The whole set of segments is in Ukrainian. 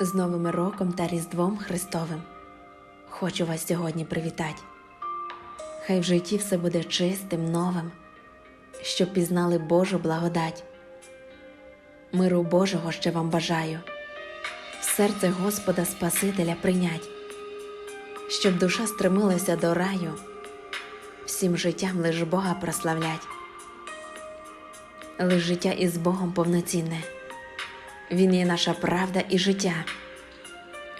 З Новим роком та Різдвом Христовим хочу вас сьогодні привітати. Хай в житті все буде чистим, новим, щоб пізнали Божу благодать. Миру Божого ще вам бажаю, в серце Господа Спасителя прийнять, щоб душа стремилася до раю, всім життям лиш Бога прославлять. Лиш життя із Богом повноцінне. Він є наша правда і життя.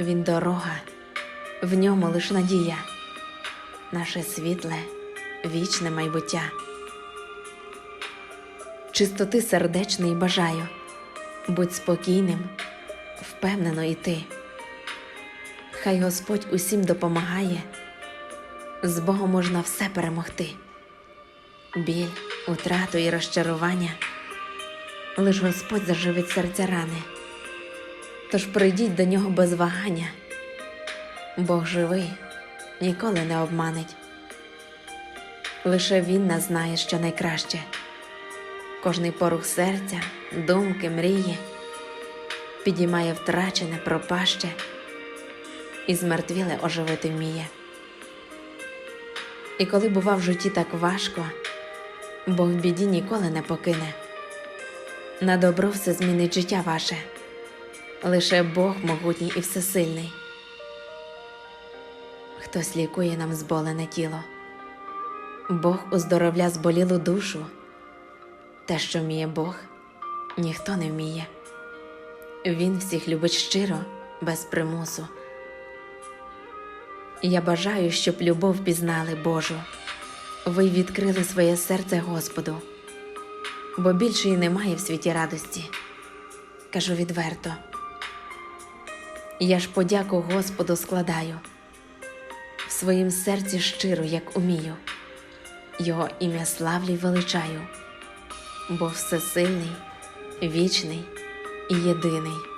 Він дорога, в ньому лиш надія, наше світле, вічне майбуття. Чистоти сердечної бажаю, будь спокійним, впевнено йти. Хай Господь усім допомагає, з Богом можна все перемогти. Біль, утрату і розчарування лиш Господь заживить серця рани. Тож прийдіть до нього без вагання, Бог живий, ніколи не обманить. Лише Він нас знає, що найкраще, кожний порух серця, думки, мрії, підіймає втрачене, пропаще і змертвіле оживити вміє. І коли бува в житті так важко, Бог в біді ніколи не покине. На добро все змінить життя ваше, лише Бог могутній і всесильний. Хтось лікує нам зболене тіло, Бог оздоровля зболілу душу. Те, що вміє Бог, ніхто не вміє. Він всіх любить щиро, без примусу. Я бажаю, щоб любов пізнали Божу. Ви відкрили своє серце Господу бо більше і немає в світі радості. Кажу відверто. Я ж подяку Господу складаю в своїм серці щиро, як умію, Його ім'я славлю й величаю, бо всесильний, вічний і єдиний.